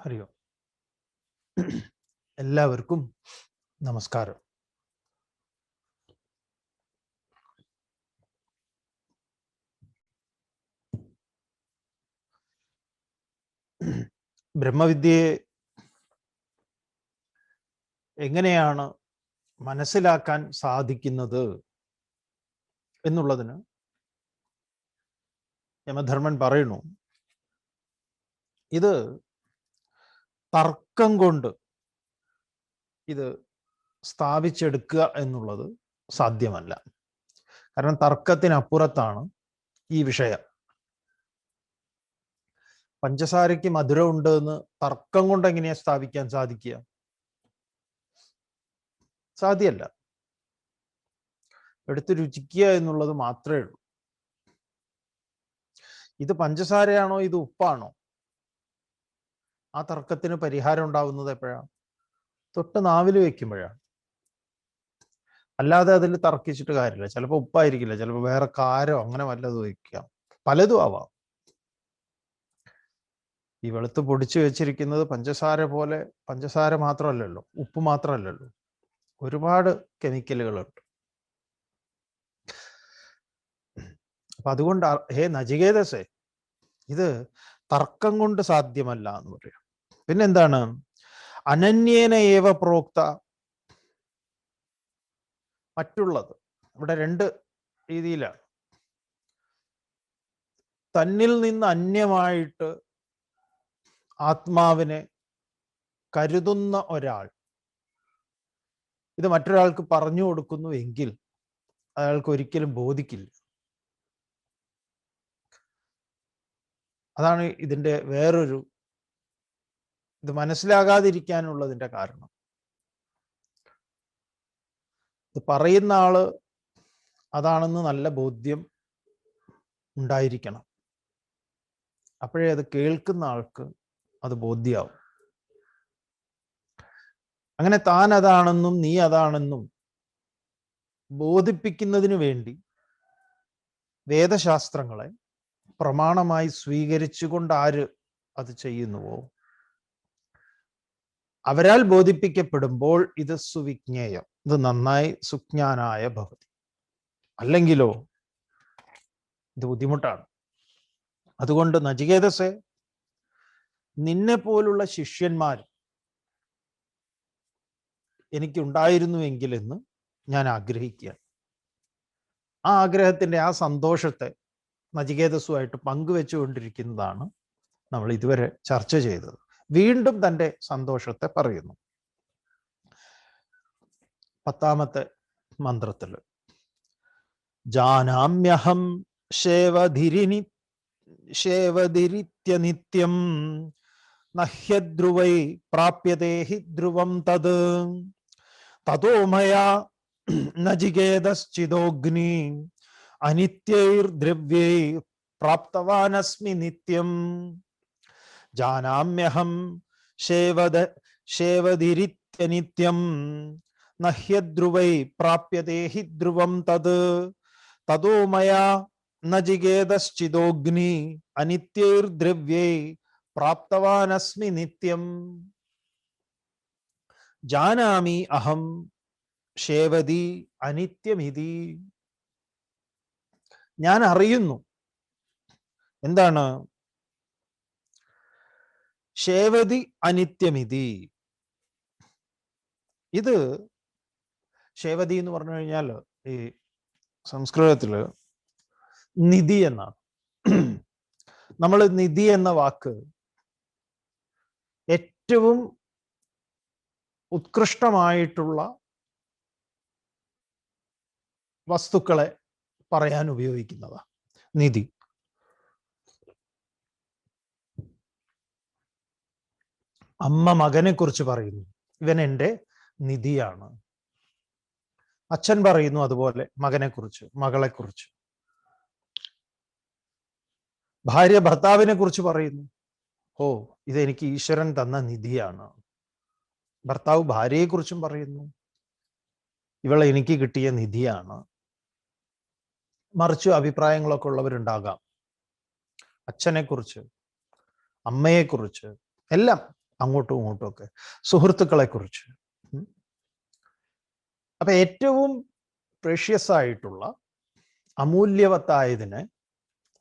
ഹരി ഓം എല്ലാവർക്കും നമസ്കാരം. ബ്രഹ്മവിദ്യയെ എങ്ങനെയാണ് മനസ്സിലാക്കാൻ സാധിക്കുന്നത് എന്നുള്ളതിന് യമധർമ്മൻ പറയുന്നു. ഇത് തർക്കം കൊണ്ട് ഇത് സ്ഥാപിച്ചെടുക്കുക എന്നുള്ളത് സാധ്യമല്ല. കാരണം തർക്കത്തിനപ്പുറത്താണ് ഈ വിഷയം. പഞ്ചസാരയ്ക്ക് മധുരം ഉണ്ട് എന്ന് തർക്കം കൊണ്ട് എങ്ങനെയാ സ്ഥാപിക്കാൻ സാധിക്കുക? സാധ്യല്ല എടുത്ത് രുചിക്കുക എന്നുള്ളത് മാത്രമേ ഉള്ളൂ. ഇത് പഞ്ചസാരയാണോ ഇത് ഉപ്പാണോ? ആ തർക്കത്തിന് പരിഹാരം ഉണ്ടാവുന്നത് എപ്പോഴാണ്? തൊട്ട് നാവിൽ വെക്കുമ്പോഴാണ്. അല്ലാതെ അതിൽ തർക്കിച്ചിട്ട് കാര്യമില്ല. ചിലപ്പോൾ ഉപ്പായിരിക്കില്ല ചിലപ്പോൾ വേറെ കാരോ അങ്ങനെ വല്ലതും വയ്ക്കാം പലതും ആവാം. ഈ വെളുത്ത് പൊടിച്ചു വെച്ചിരിക്കുന്നത് പഞ്ചസാര പോലെ പഞ്ചസാര മാത്രമല്ലല്ലോ ഉപ്പ് മാത്രമല്ലല്ലോ. ഒരുപാട് കെമിക്കലുകളുണ്ട്. അപ്പൊ അതുകൊണ്ട് ഹേ നചികേതസേ ഇത് തർക്കം കൊണ്ട് സാധ്യമല്ല എന്ന് പറയാം. പിന്നെന്താണ്? അനന്യേന ഏവ പ്രോക്ത? മറ്റുള്ളത്. ഇവിടെ രണ്ട് രീതിയിലാണ്. തന്നിൽ നിന്ന് അന്യമായിട്ട് ആത്മാവിനെ കരുതുന്ന ഒരാൾ. ഇത് മറ്റൊരാൾക്ക് പറഞ്ഞു കൊടുക്കുന്നു എങ്കിൽ അയാൾക്ക് ഒരിക്കലും ബോധിക്കില്ല. അതാണ് ഇതിന്റെ വേറൊരു ഇത് മനസ്സിലാകാതിരിക്കാനുള്ളതിന്റെ കാരണം. ഇത് പറയുന്ന ആൾ അതാണെന്ന് നല്ല ബോധ്യം ഉണ്ടായിരിക്കണം. അപ്പോഴേ അത് കേൾക്കുന്ന ആൾക്ക് അത് ബോധ്യാവും. അങ്ങനെ താൻ അതാണെന്നും നീ അതാണെന്നും ബോധിപ്പിക്കുന്നതിന് വേണ്ടി വേദശാസ്ത്രങ്ങളെ പ്രമാണമായി സ്വീകരിച്ചുകൊണ്ട് ആര് അത് ചെയ്യുന്നുവോ? അവരാൽ ബോധിപ്പിക്കപ്പെടുമ്പോൾ ഇത് സുവിജ്ഞേയം ഇത് നന്നായി സുജ്ഞാനായ ഭവതി. അല്ലെങ്കിലോ ഇത് ബുദ്ധിമുട്ടാണ്. അതുകൊണ്ട് നചികേതസെ നിന്നെ പോലുള്ള ശിഷ്യന്മാർ എനിക്കുണ്ടായിരുന്നുവെങ്കിൽ എന്ന് ഞാൻ ആഗ്രഹിക്കുകയാണ്. ആ ആഗ്രഹത്തിന്റെ ആ സന്തോഷത്തെ നചികേതസുമായിട്ട് പങ്കുവെച്ചുകൊണ്ടിരിക്കുന്നതാണ് നമ്മൾ ഇതുവരെ ചർച്ച ചെയ്തത്. വീണ്ടും തന്റെ സന്തോഷത്തെ പറയുന്നു. പത്താമത്തെ മന്ത്രത്തിൽ ജാനാമ്യഹം ശേവധിരിനി ശേവധിരിത്യനിത്യം നഹ്യധ്രുവൈ പ്രാപ്യതേ ഹി ധ്രുവം തത്. തതോ മയാ അനിത്യൈർ അനിത്യൈർദ്രവ്യൈ പ്രാപ്തവാനസ്മി നിത്യം. ജാനാമ്യഹം ശേവദ ശേവതിരിത്യനിത്യം നഹ്യധ്രുവൈ പ്രാപ്യതേ ഹി ധ്രുവം തത്. തതോ മയാ നചികേതശ്ചിദോഗ്നി അനിത്യൈർദ്രവ്യൈ പ്രാപ്തവാനസ്മി നിത്യം. ജാനാമി അഹം ശേവതി അനിത്യമിതി. ഞാൻ അറിയുന്നു. എന്താണ് ശേവതി അനിത്യമിതി. ഇത് ശേവതി എന്ന് പറഞ്ഞു കഴിഞ്ഞാൽ ഈ സംസ്കൃതത്തിൽ നിധി എന്നാണ്. നമ്മൾ നിധി എന്ന വാക്ക് ഏറ്റവും ഉത്കൃഷ്ടമായിട്ടുള്ള വസ്തുക്കളെ പറയാൻ ഉപയോഗിക്കുന്നതാ. നിധി. അമ്മ മകനെ കുറിച്ച് പറയുന്നു. ഇവൻ എന്റെ നിധിയാണ്. അച്ഛൻ പറയുന്നു അതുപോലെ മകനെ കുറിച്ച് മകളെ കുറിച്ച് ഭാര്യ ഭർത്താവിനെ കുറിച്ച് പറയുന്നു. ഓ ഇതെനിക്ക് ഈശ്വരൻ തന്ന നിധിയാണ്. ഭർത്താവ് ഭാര്യയെ കുറിച്ചും പറയുന്നു. ഇവളെ എനിക്ക് കിട്ടിയ നിധിയാണ്. മറിച്ച് അഭിപ്രായങ്ങളൊക്കെ ഉള്ളവരുണ്ടാകാം. അച്ഛനെ കുറിച്ച് അമ്മയെക്കുറിച്ച് എല്ലാം. അങ്ങോട്ടും ഇങ്ങോട്ടും ഒക്കെ. സുഹൃത്തുക്കളെ കുറിച്ച് അപ്പൊ ഏറ്റവും പ്രഷ്യസ് ആയിട്ടുള്ള അമൂല്യവത്തായതിനെ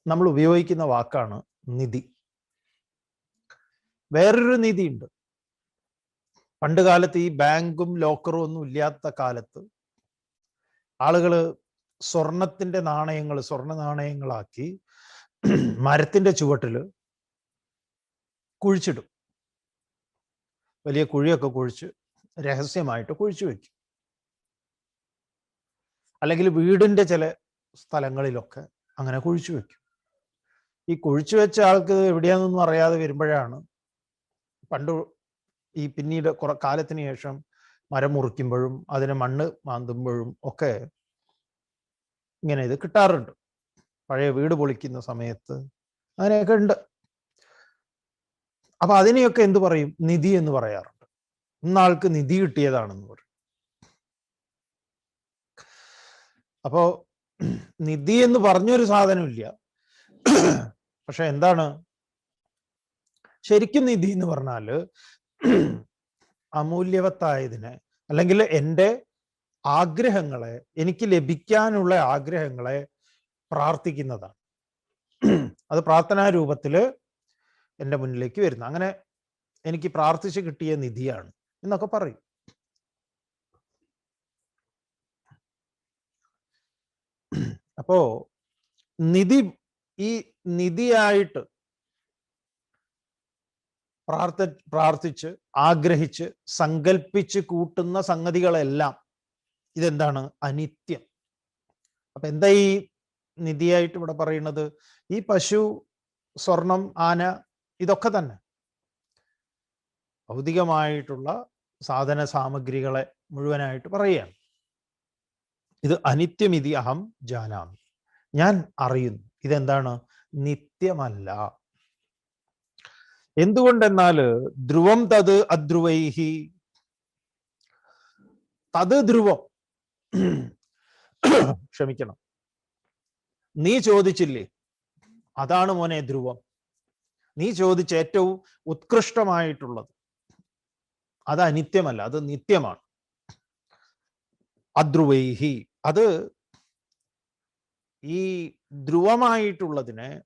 നമ്മൾ ഉപയോഗിക്കുന്ന വാക്കാണ് നിധി. വേറൊരു നിധി ഉണ്ട് പണ്ട് കാലത്ത് ഈ ബാങ്കും ലോക്കറും ഒന്നും ഇല്ലാത്ത കാലത്ത് ആളുകൾ സ്വർണത്തിന്റെ നാണയങ്ങൾ സ്വർണ നാണയങ്ങളാക്കി മരത്തിന്റെ ചുവട്ടിൽ കുഴിച്ചിടും. വലിയ കുഴിയൊക്കെ കുഴിച്ച് രഹസ്യമായിട്ട് കുഴിച്ചു വെക്കും. അല്ലെങ്കിൽ വീടിന്റെ ചില സ്ഥലങ്ങളിലൊക്കെ അങ്ങനെ കുഴിച്ചു വെക്കും. ഈ കുഴിച്ചു വെച്ച ആൾക്ക് എവിടെയാണെന്നൊന്നും അറിയാതെ വരുമ്പോഴാണ് പണ്ട് ഈ പിന്നീട് കുറെ കാലത്തിന് ശേഷം മരം മുറിക്കുമ്പോഴും അതിനെ മണ്ണ് മാന്തുമ്പോഴും ഒക്കെ ഇങ്ങനെ ഇത് കിട്ടാറുണ്ട്. പഴയ വീട് പൊളിക്കുന്ന സമയത്ത് അങ്ങനെയൊക്കെ ഉണ്ട്. അപ്പൊ അതിനെയൊക്കെ എന്തു പറയും? നിധി എന്ന് പറയാറുണ്ട്. ഇന്നാൾക്ക് നിധി കിട്ടിയതാണെന്ന് പറയും. അപ്പോ നിധി എന്ന് പറഞ്ഞൊരു സാധനമില്ല. പക്ഷെ എന്താണ്? ശരിക്കും നിധി എന്ന് പറഞ്ഞാൽ അമൂല്യവത്തായതിനെ അല്ലെങ്കിൽ എന്റെ ആഗ്രഹങ്ങളെ എനിക്ക് ലഭിക്കാനുള്ള ആഗ്രഹങ്ങളെ പ്രാർത്ഥിക്കുന്നതാണ്. അത് പ്രാർത്ഥനാ രൂപത്തിൽ എന്റെ മുന്നിലേക്ക് വരുന്നു. അങ്ങനെ എനിക്ക് പ്രാർത്ഥിച്ച് കിട്ടിയ നിധിയാണ് എന്നൊക്കെ പറയും. അപ്പോ നിധി ഈ നിധിയായിട്ട് പ്രാർത്ഥ പ്രാർത്ഥിച്ച് ആഗ്രഹിച്ച് സങ്കല്പിച്ച് കൂട്ടുന്ന സംഗതികളെല്ലാം ഇതെന്താണ്? അനിത്യം. അപ്പൊ എന്താ ഈ നിധിയായിട്ട് ഇവിടെ പറയുന്നത്? ഈ പശു സ്വർണം ആന ഇതൊക്കെ തന്നെ. ഭൗതികമായിട്ടുള്ള സാധന സാമഗ്രികളെ മുഴുവനായിട്ട് പറയുകയാണ്. ഇത് അനിത്യമിതി അഹം ജാനാമി. ഞാൻ അറിയുന്നു. ഇതെന്താണ്? നിത്യമല്ല. എന്തുകൊണ്ടെന്നാൽ ധ്രുവം തത് അധ്രുവൈഹി. തത് ധ്രുവം. ക്ഷമിക്കണം. നീ ചോദിച്ചില്ലേ? അതാണ് മോനെ ധ്രുവം. നീ ചോദിച്ച ഏറ്റവും ഉത്കൃഷ്ടമായിട്ടുള്ളത്. അത് അനിത്യമല്ല അത് നിത്യമാണ്. അധ്രുവൈഹി. അത് ഈ ധ്രുവമായിട്ടുള്ളതിനെ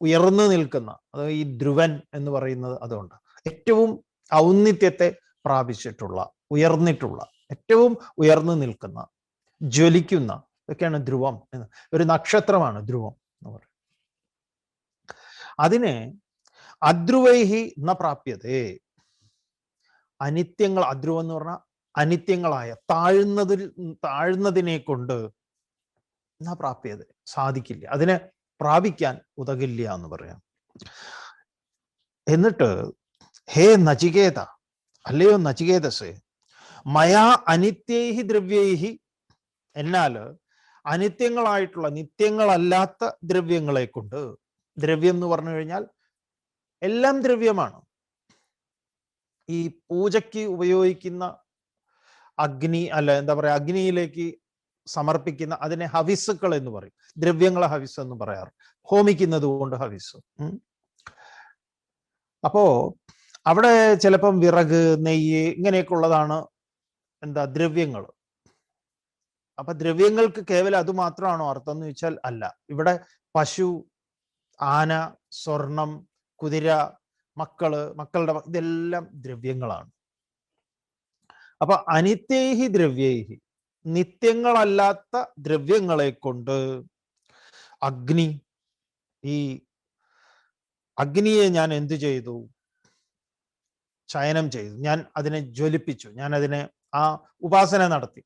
ഉയർന്നു നിൽക്കുന്ന അത് ഈ ധ്രുവൻ എന്ന് പറയുന്നത് അതുകൊണ്ട് ഏറ്റവും ഔന്നിത്യത്തെ പ്രാപിച്ചിട്ടുള്ള ഉയർന്നിട്ടുള്ള ഏറ്റവും ഉയർന്നു നിൽക്കുന്ന ജ്വലിക്കുന്ന ഇതൊക്കെയാണ് ധ്രുവം എന്ന്. ഒരു നക്ഷത്രമാണ് ധ്രുവം എന്ന് പറയുന്നത്. അതിനെ അധ്രുവൈഹി ന പ്രാപ്യതേ അനിത്യങ്ങൾ അധ്രുവം എന്ന് പറഞ്ഞാൽ അനിത്യങ്ങളായ താഴ്ന്നതിൽ താഴ്ന്നതിനെ കൊണ്ട് ന പ്രാപ്യത സാധിക്കില്ല. അതിനെ പ്രാപിക്കാൻ ഉതകില്ല എന്ന് പറയാം. എന്നിട്ട് ഹേ നചികേത അല്ലയോ നചികേതസേ മയാ അനിത്യേഹി ദ്രവ്യേഹി എന്നാൽ അനിത്യങ്ങളായിട്ടുള്ള നിത്യങ്ങളല്ലാത്ത ദ്രവ്യങ്ങളെ കൊണ്ട് ദ്രവ്യം എന്ന് പറഞ്ഞു കഴിഞ്ഞാൽ എല്ലാം ദ്രവ്യമാണ്. ഈ പൂജയ്ക്ക് ഉപയോഗിക്കുന്ന അഗ്നി അല്ല എന്താ പറയാ അഗ്നിയിലേക്ക് സമർപ്പിക്കുന്ന അതിനെ ഹവിസുക്കൾ എന്ന് പറയും. ദ്രവ്യങ്ങളെ ഹവിസ് എന്ന് പറയാറ്. ഹോമിക്കുന്നത് കൊണ്ട് ഹവിസ് അപ്പോ അവിടെ ചിലപ്പം വിറക് നെയ്യ് ഇങ്ങനെയൊക്കെ ഉള്ളതാണ് എന്താ ദ്രവ്യങ്ങൾ. അപ്പൊ ദ്രവ്യങ്ങൾക്ക് കേവലം അത് മാത്രമാണോ അർത്ഥം എന്ന് ചോദിച്ചാൽ അല്ല. ഇവിടെ പശു ആന സ്വർണം കുതിര മക്കൾ മക്കളുടെ ഇതെല്ലാം ദ്രവ്യങ്ങളാണ്. അപ്പൊ അനിത്യേഹി ദ്രവ്യേഹി നിത്യങ്ങളല്ലാത്ത ദ്രവ്യങ്ങളെ കൊണ്ട് അഗ്നി ഈ അഗ്നിയെ ഞാൻ എന്തു ചെയ്തു? ചയനം ചെയ്തു. ഞാൻ അതിനെ ജ്വലിപ്പിച്ചു. ഞാൻ അതിനെ ആ ഉപാസന നടത്തി.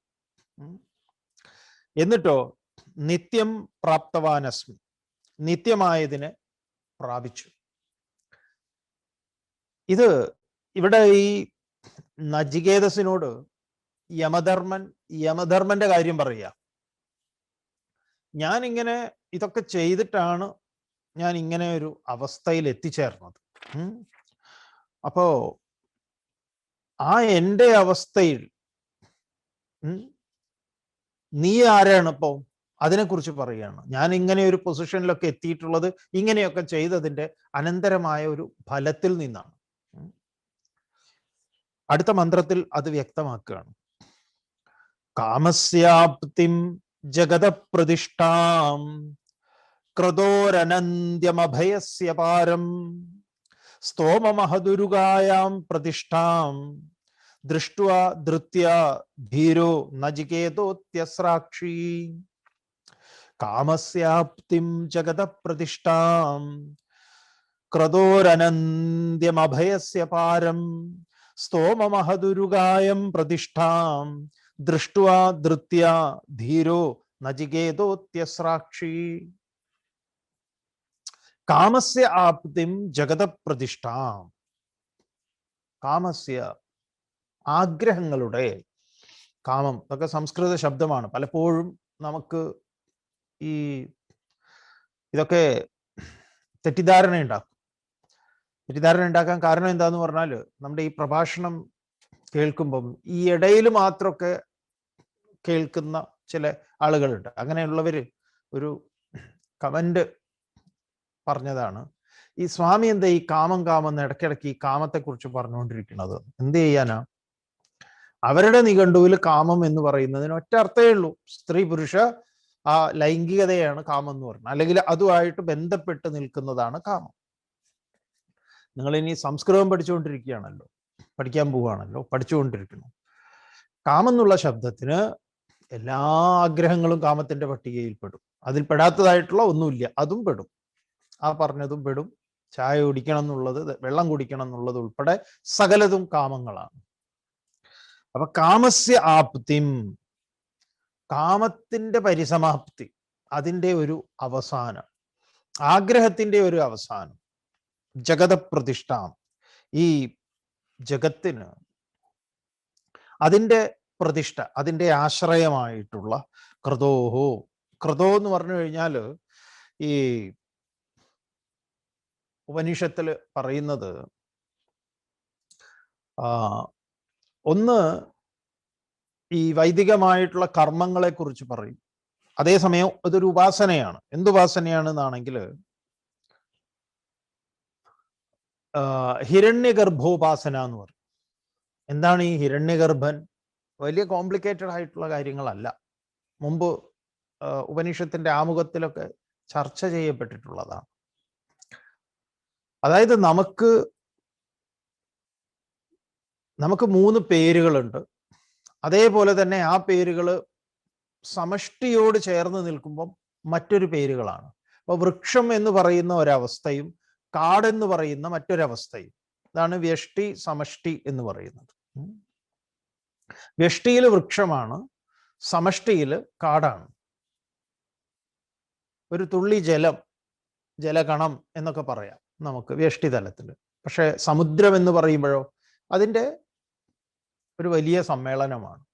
എന്നിട്ടോ നിത്യം പ്രാപ്തവാനസ്മി. നിത്യമായതിനെ പ്രാപിച്ചു. ഇത് ഇവിടെ ഈ നജികേതസിനോട് യമധർമ്മൻ യമധർമ്മന്റെ കാര്യം പറയുക. ഞാൻ ഇങ്ങനെ ഇതൊക്കെ ചെയ്തിട്ടാണ് ഞാൻ ഇങ്ങനെ ഒരു അവസ്ഥയിൽ എത്തിച്ചേർന്നത്. അപ്പോ ആ എന്റെ അവസ്ഥയിൽ നീ ആരാണ് ഇപ്പോ? അതിനെക്കുറിച്ച് പറയുകയാണ്. ഞാൻ ഇങ്ങനെ ഒരു പൊസിഷനിലൊക്കെ എത്തിയിട്ടുള്ളത് ഇങ്ങനെയൊക്കെ ചെയ്തതിന്റെ അനന്തരമായ ഒരു ഫലത്തിൽ നിന്നാണ്. അടുത്ത മന്ത്രത്തിൽ അത് വ്യക്തമാക്കുകയാണ്. കാമസ്യാപ്തിം ജഗത പ്രതിഷ്ഠാം ക്രതോരനന്ത്യമഭയസ്യ പാരം സ്തോമമഹദുരുകായാം പ്രതിഷ്ഠാം ദൃഷ്ട ധൃത്യ ധീരോ നജികേതോത്യസ്രാക്ഷി കാമസ്യാപ്തിം ജഗത പ്രതിഷ്ഠാം ക്രതോരനന്ത്യമഭയസ്യ പാരം സ്തോമമഹദുരുകായം പ്രതിഷ്ഠാം. ദൃഷ്ടുവാ ധൃത്യ ധീരോ നചികേതോത്യസ്രാക്ഷി കാമസ്യ ആപ്തിം ജഗത പ്രതിഷ്ഠാം കാമസ്യ ആഗ്രഹങ്ങളുടെ കാമം ഇതൊക്കെ സംസ്കൃത ശബ്ദമാണ്. പലപ്പോഴും നമുക്ക് ഈ ഇതൊക്കെ തെറ്റിദ്ധാരണ ഉണ്ടാക്കും തെറ്റിദ്ധാരണ ഉണ്ടാക്കാൻ കാരണം എന്താന്ന് പറഞ്ഞാൽ നമ്മുടെ ഈ പ്രഭാഷണം കേൾക്കുമ്പം ഈ ഇടയിൽ മാത്രമൊക്കെ കേൾക്കുന്ന ചില ആളുകളുണ്ട്. അങ്ങനെയുള്ളവര് ഒരു കമന്റ് പറഞ്ഞതാണ്. ഈ സ്വാമി എന്താ ഈ കാമം കാമം ഇടയ്ക്കിടയ്ക്ക് ഈ കാമത്തെക്കുറിച്ച് പറഞ്ഞുകൊണ്ടിരിക്കുന്നത്? എന്ത് ചെയ്യാനാ? അവരുടെ നിഘണ്ടുവിൽ കാമം എന്ന് പറയുന്നതിന് ഒറ്റ അർത്ഥമേ ഉള്ളൂ. സ്ത്രീ പുരുഷ ആ ലൈംഗികതയാണ് കാമം എന്ന് പറയുന്നത് അല്ലെങ്കിൽ അതുമായിട്ട് ബന്ധപ്പെട്ട് നിൽക്കുന്നതാണ് കാമം. നിങ്ങൾ ഇനി സംസ്കൃതം പഠിച്ചുകൊണ്ടിരിക്കുകയാണല്ലോ. പഠിക്കാൻ പോവുകയാണല്ലോ. പഠിച്ചുകൊണ്ടിരിക്കുന്നു. കാമം എന്നുള്ള ശബ്ദത്തിന് എല്ലാ ആഗ്രഹങ്ങളും കാമത്തിന്റെ പട്ടികയിൽ പെടും അതിൽ പെടാത്തതായിട്ടുള്ള ഒന്നുമില്ല. അതും പെടും. ആ പറഞ്ഞതും പെടും. ചായ കുടിക്കണം എന്നുള്ളത് വെള്ളം കുടിക്കണം എന്നുള്ളത് ഉൾപ്പെടെ സകലതും കാമങ്ങളാണ്. അപ്പൊ കാമസ്യ ആപ്തിം കാമത്തിന്റെ പരിസമാപ്തി അതിന്റെ ഒരു അവസാനം ആഗ്രഹത്തിന്റെ ഒരു അവസാനം ജഗത പ്രതിഷ്ഠാം ഈ ജഗത്തിന് അതിന്റെ പ്രതിഷ്ഠ അതിന്റെ ആശ്രയമായിട്ടുള്ള ക്രതോഹോ. ക്രതോ എന്ന് പറഞ്ഞു കഴിഞ്ഞാൽ ഈ ഉപനിഷത്തിൽ പറയുന്നത് ഒന്ന് ഈ വൈദികമായിട്ടുള്ള കർമ്മങ്ങളെ കുറിച്ച് പറയും. അതേസമയം അതൊരു ഉപാസനയാണ്. എന്തുപാസനയാണെന്നാണെങ്കിൽ ഹിരണ്യഗർഭോപാസന എന്ന് പറയും. എന്താണ് ഈ ഹിരണ്യഗർഭൻ? വലിയ കോംപ്ലിക്കേറ്റഡ് ആയിട്ടുള്ള കാര്യങ്ങളല്ല. മുമ്പ് ഉപനിഷത്തിന്റെ ആമുഖത്തിലൊക്കെ ചർച്ച ചെയ്യപ്പെട്ടിട്ടുള്ളതാണ്. അതായത് നമുക്ക് നമുക്ക് മൂന്ന് പേരുകളുണ്ട്. അതേപോലെ തന്നെ ആ പേരുകൾ സമഷ്ടിയോട് ചേർന്ന് നിൽക്കുമ്പം മറ്റൊരു പേരുകളാണ്. അപ്പൊ വൃക്ഷം എന്ന് പറയുന്ന ഒരവസ്ഥയും കാടെന്ന് പറയുന്ന മറ്റൊരവസ്ഥയും. ഇതാണ് വ്യഷ്ടി സമഷ്ടി എന്ന് പറയുന്നത്. വ്യഷ്ടിയിൽ വൃക്ഷമാണ് സമഷ്ടിയിൽ കാടാണ്. ഒരു തുള്ളി ജലം ജലകണം എന്നൊക്കെ പറയാം നമുക്ക് വ്യഷ്ടി തലത്തിൽ പക്ഷെ സമുദ്രം എന്ന് പറയുമ്പോഴോ അതിന്റെ ഒരു വലിയ സമ്മേളനമാണ്.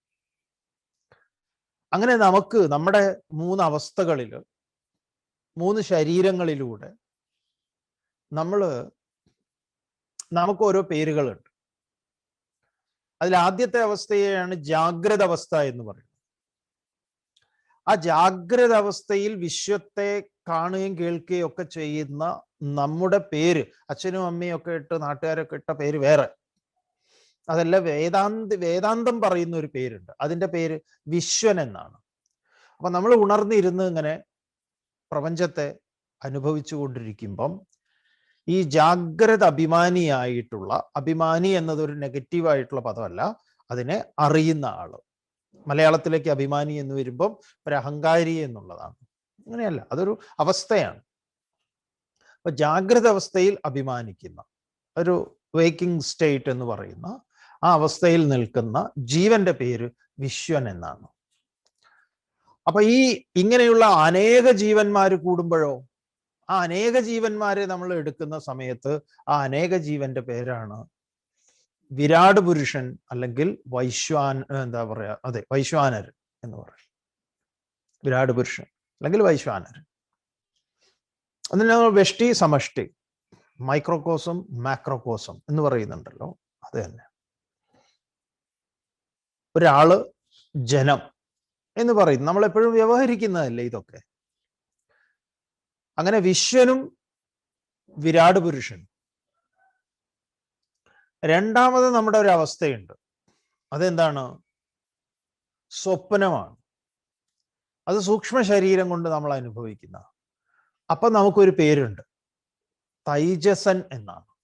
അങ്ങനെ നമുക്ക് നമ്മുടെ മൂന്ന് അവസ്ഥകളിൽ മൂന്ന് ശരീരങ്ങളിലൂടെ നമ്മൾ നമുക്ക് ഓരോ പേരുകളുണ്ട്. അതിൽ ആദ്യത്തെ അവസ്ഥയെയാണ് ജാഗ്രത അവസ്ഥ എന്ന് പറയുന്നത്. ആ ജാഗ്രത അവസ്ഥയിൽ വിശ്വത്തെ കാണുകയും കേൾക്കുകയും ഒക്കെ ചെയ്യുന്ന നമ്മുടെ പേര് അച്ഛനും അമ്മയും ഒക്കെ ഇട്ട് നാട്ടുകാരൊക്കെ ഇട്ട പേര് വേറെ. അതല്ല വേദാന്ത വേദാന്തം പറയുന്ന ഒരു പേരുണ്ട്. അതിന്റെ പേര് വിശ്വൻ എന്നാണ്. അപ്പൊ നമ്മൾ ഉണർന്നിരുന്ന് ഇങ്ങനെ പ്രപഞ്ചത്തെ അനുഭവിച്ചു കൊണ്ടിരിക്കുമ്പം ഈ ജാഗ്രത അഭിമാനിയായിട്ടുള്ള അഭിമാനി എന്നതൊരു ഒരു നെഗറ്റീവ് പദമല്ല അതിനെ അറിയുന്ന ആൾ. മലയാളത്തിലേക്ക് അഭിമാനി എന്ന് വരുമ്പം ഒരു അഹങ്കാരി എന്നുള്ളതാണ്. അങ്ങനെയല്ല അതൊരു അവസ്ഥയാണ്. അപ്പൊ ജാഗ്രത അവസ്ഥയിൽ അഭിമാനിക്കുന്ന ഒരു വേക്കിംഗ് സ്റ്റേറ്റ് എന്ന് പറയുന്ന ആ അവസ്ഥയിൽ നിൽക്കുന്ന ജീവന്റെ പേര് വിശ്വൻ എന്നാണ്. അപ്പൊ ഈ ഇങ്ങനെയുള്ള അനേക ജീവന്മാർ കൂടുമ്പോഴോ ആ അനേക ജീവന്മാരെ നമ്മൾ എടുക്കുന്ന സമയത്ത് ആ അനേക ജീവന്റെ പേരാണ് വിരാട് പുരുഷൻ അല്ലെങ്കിൽ വൈശ്വാൻ എന്താ പറയാ അതെ വൈശ്വാനർ എന്ന് പറയും. വിരാട് പുരുഷൻ അല്ലെങ്കിൽ വൈശ്വാനർ. അതിന് വെഷ്ടി സമഷ്ടി മൈക്രോകോസം മാക്രോകോസം എന്ന് പറയുന്നുണ്ടല്ലോ അത് തന്നെ. ഒരാൾ ജനം എന്ന് പറയും. നമ്മൾ എപ്പോഴും വ്യവഹരിക്കുന്നതല്ലേ ഇതൊക്കെ? അങ്ങനെ വിശ്വനും വിരാട് പുരുഷൻ. രണ്ടാമത് നമ്മുടെ ഒരു അവസ്ഥയുണ്ട്. അതെന്താണ്? സ്വപ്നമാണ്. അത് സൂക്ഷ്മ ശരീരം കൊണ്ട് നമ്മൾ അനുഭവിക്കുന്ന. അപ്പൊ നമുക്കൊരു പേരുണ്ട്. തൈജസൻ എന്നാണ്.